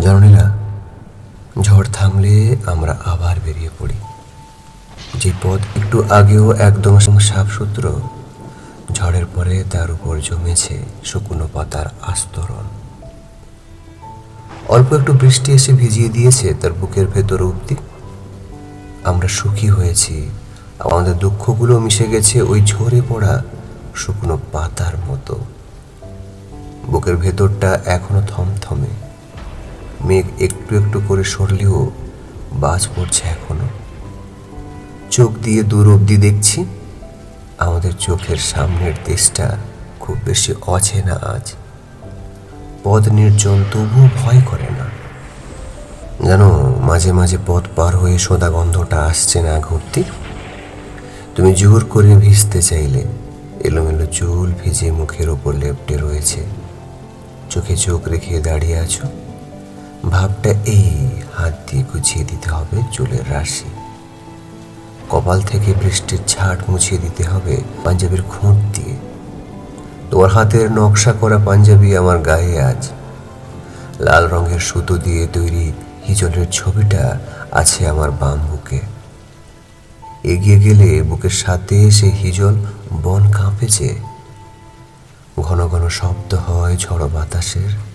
জানি না? ঝড় থামলে আমরা আবার বেরিয়ে পড়ি। যে পথ একটু আগেও একদম সাফসূত্র ঝড়ের পরে তার উপর জমেছে শুকনো পাতার আস্তরণ। অল্প একটু বৃষ্টি এসে ভিজিয়ে দিয়েছে তার বুকের ভেতর অব্দি আমরা সুখী হয়েছি। আমাদের দুঃখগুলো মিশে গেছে ওই ঝরে পড়া শুকনো পাতার মতো। বুকের ভেতরটা এখনও থমথমে। মেঘ একটু একটু করে সরলেও বাজ পড়ছে এখনও। চোখ দিয়ে দূর অব্দি দেখছি, আমাদের চোখের সামনের দেশটা খুব বেশি অচেনা আজ। পথ নির্জন তবুও ভয় করে না। জানো মাঝে মাঝে পথ পার হয়ে সোদা গন্ধটা আসছে না ঘুরতে। তুমি জোর করে ভিজতে চাইলে, এলোমেলো চুল ভিজে মুখের ওপর লেপটে রয়েছে। চোখে চোখ রেখে দাঁড়িয়ে আছো। ভাবটা এই হাত দিয়ে গুছিয়ে দিতে হবে চুলের রাশি। কপাল থেকে বৃষ্টির ছাট মুছিয়ে দিতে হবে পাঞ্জাবির খুঁট দিয়ে। তোমার হাতের নকশা করা পাঞ্জাবি আমার গায়ে আজ। লাল রঙের সুতো দিয়ে তৈরি হিজলের ছবিটা আছে আমার বাম বুকে। এগিয়ে গেলে বুকের সাথে সে হিজল বন কাঁপেছে। ঘন ঘন শব্দ হয় ঝড়ো বাতাসের।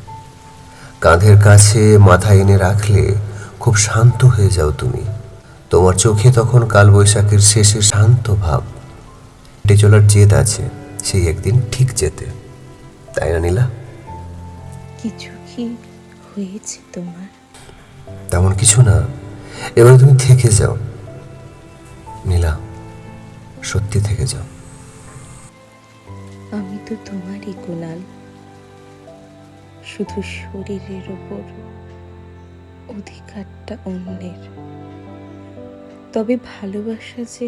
কাঁধের কাছে মাথা এনে রাখলে খুব শান্ত হয়ে যাও তুমি। তোমার চোখে তখন কালবৈশাখের শেষে শান্ত ভাব। হেঁটে চলার জেদ আছে সেই একদিন ঠিক যেতে। তাই না নীলা? কিছু কি হয়েছে তোমার? তেমন কিছু না। এবার তুমি থেকে যাও। নীলা সত্যি থেকে যাও। আমি তো তোমারই কুনাল শুধু শরীরের ওপর, অধিকারটা অন্যের। তবে ভালোবাসা যে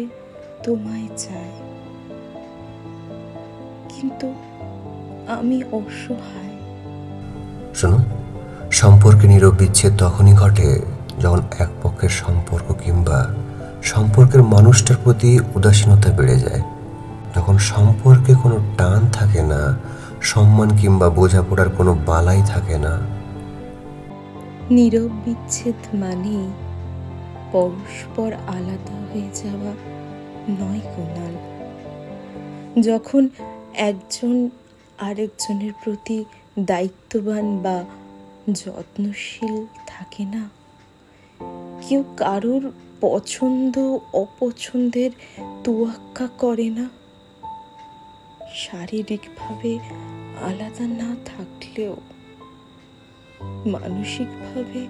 তোমায় চায়, কিন্তু আমি অসহায়। শোনো, সম্পর্কে নীরব বিচ্ছেদ তখনই ঘটে যখন এক পক্ষের সম্পর্ক কিংবা সম্পর্কের মানুষটার প্রতি উদাসীনতা বেড়ে যায়। যখন সম্পর্কে কোনো টান থাকে না সম্মান কিংবা বোঝাপড়ার কোনো বালাই থাকে না। নীরব বিচ্ছেদ মানে পরস্পর আলাদা হয়ে যাওয়া নয় কোনাল যখন একজন আরেকজনের প্রতি দায়িত্ববান বা যত্নশীল থাকে না, কেউ কারোর পছন্দ, অপছন্দের তোয়াক্কা করে না। শারীরিকভাবে আলাদা না থাকলেও মানসিকভাবে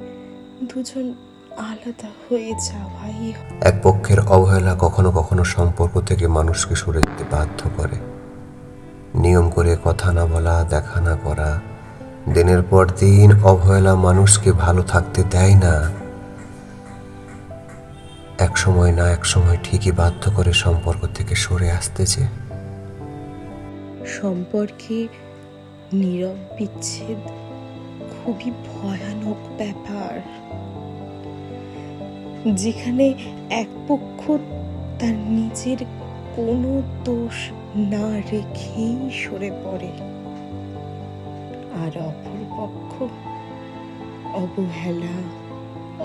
দুজন আলাদা হয়ে যাওয়াই এক পক্ষের অবহেলা কখনো কখনো সম্পর্ক থেকে মানুষকে সরে যেতে বাধ্য করে। নিয়ম করে কথা না বলা, দেখা না করা, দিনের পর দিন অবহেলা মানুষকে ভালো থাকতে দেয় না। এক সময় না এক সময় ঠিকই বাধ্য করে সম্পর্ক থেকে সরে আসতেছে। সম্পর্কে নীরব বিচ্ছেদ খুবই ভয়ানক ব্যাপার। যেখানে এক পক্ষ তার নিজের কোনো দোষ না রেখেই সরে পড়ে আর অপর পক্ষ অবহেলা,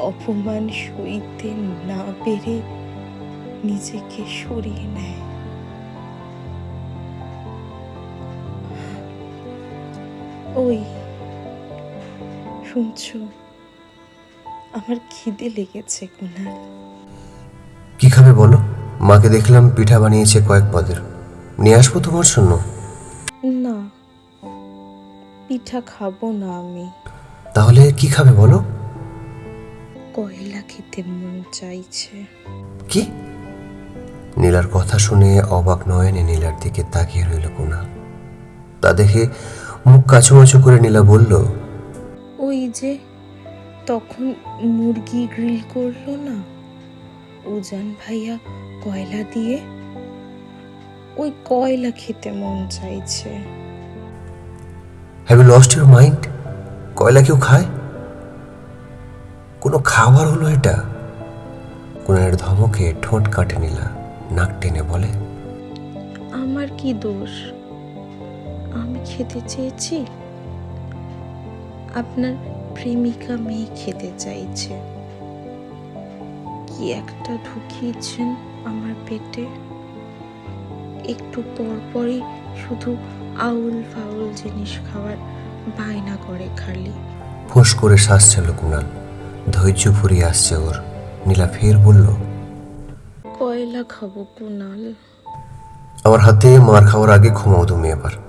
অপমান সইতে না পেরে নিজেকে সরিয়ে নেয়। ওই শুনছো? আমার খিদে লেগেছে কুনাল। কি খাবে বলো? মাকে দেখলাম পিঠা বানিয়েছে কয়েক পদের। নিয়ে আসব তোমার জন্য? না পিঠা খাব না আমি। তাহলে কি খাবে বলো? কয়লা খেতে মন চাইছে। কি? নীলার কথা শুনে অবাক নয়নে নীলার দিকে তাকিয়ে রইল কোনা তা দেখে মুখ কাছুমাছু করে নীলা বলল ওই যে তখন মুরগি গ্রিল করল না? উজান ভাইয়া কয়লা দিয়ে? ওই কয়লা খেতে মন চাইছে। Have you lost your mind কয়লা কেউ খায়? কোনো খাবার হলো এটা? কোনার ধমকে ঠোঁট কাটে নিলা নাক টেনে বলে আমার কি দোষ? আমি খেতে চেয়েছি। আপনার প্রেমিকা মেয়ে খেতে চাইছে। কি একটা ঢুকিয়েছেন আমার পেটে? একটু পর পরই শুধু আউল ফাউল জিনিস খাওয়ার বায়না করে খালি। ফোঁস করে শ্বাস ছিল কুণাল ধৈর্য ফুরিয়ে আসছে ওর। নীলা ফের বলল কয়লা খাব কুনাল? আমার হাতে মার খাওয়ার আগে ঘুমাও তুমি এবার।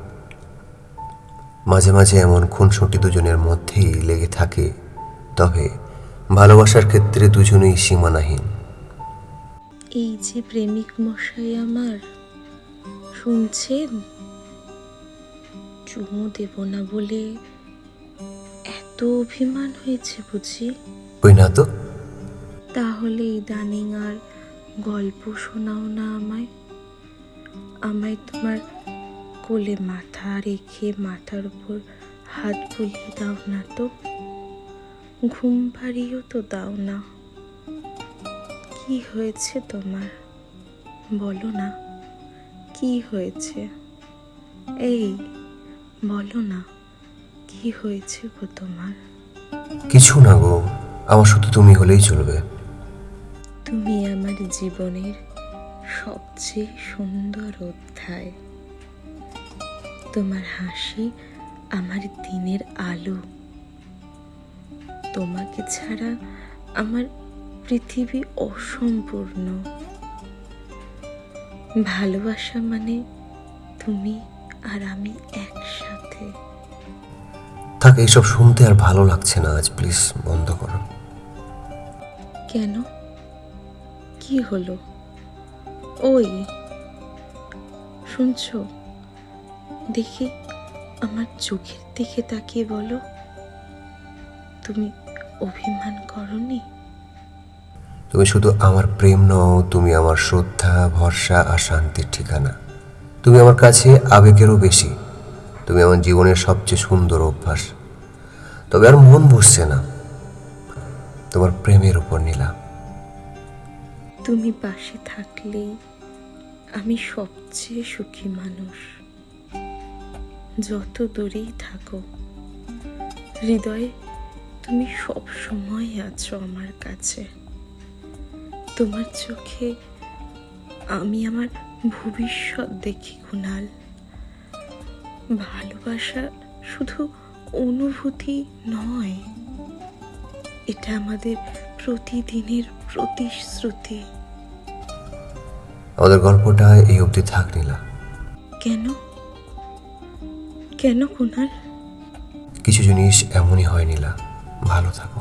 মাঝে মাঝে এমন খুনসুটি দুজনের মধ্যেই লেগে থাকে। তবে ভালোবাসার ক্ষেত্রে দুজনেই সীমানাহীন। এই যে প্রেমিক মশাই আমার শুনছেন? চুমু দেব না বলে এত অভিমান হয়েছে বুঝি? ওই না তো। তাহলে ইদানিং আর গল্প শোনাও না আমায়। আমায় তোমার কোলে মাথা রেখে মাথার উপর হাত বুলিয়ে দাও না তো। ঘুম পাড়িয়েও তো দাও না। কি হয়েছে তোমার? বলো না। কি হয়েছে? এই বলো না। কি হয়েছে গো তোমার? কিছু না গো। আমার শুধু তুমি হলেই চলবে। তুমি আমার জীবনের সবচেয়ে সুন্দর অধ্যায়। তোমার হাসি আমার দিনের আলো। তোমাকে ছাড়া আমার পৃথিবী অসম্পূর্ণ। ভালোবাসা মানে তুমি আর আমি একসাথে। থাক এইসব শুনতে আর ভালো লাগছে না আজ প্লিজ বন্ধ করো। কেন? কি হলো? ওই শুনছো? দেখি আমার চোখের দিকে তাকিয়ে বলো তুমি অভিমান করনি? তুমি শুধু আমার প্রেম নও তুমি আমার শ্রদ্ধা ভরসা আর শান্তির ঠিকানা। তুমি আমার কাছে আবেগেরও বেশি। তুমি আমার জীবনের সবচেয়ে সুন্দর অভ্যাস। তবে আর মন বসছে না। তোমার প্রেমের উপর নিলাম তুমি পাশে থাকলেই আমি সবচেয়ে সুখী মানুষ। যত দূরেই থাকো হৃদয়ে তুমি সব সময় আছো আমার কাছে। তোমার চোখে আমি আমার ভবিষ্যৎ দেখি কুণাল ভালোবাসা শুধু অনুভূতি নয় এটা আমাদের প্রতিদিনের প্রতিশ্রুতি। আমাদের গল্পটা এই অবধি থাক নিলা। কেন? কেন কুনাল? কিছু জিনিস এমনই হয় নীলা ভালো থাকো।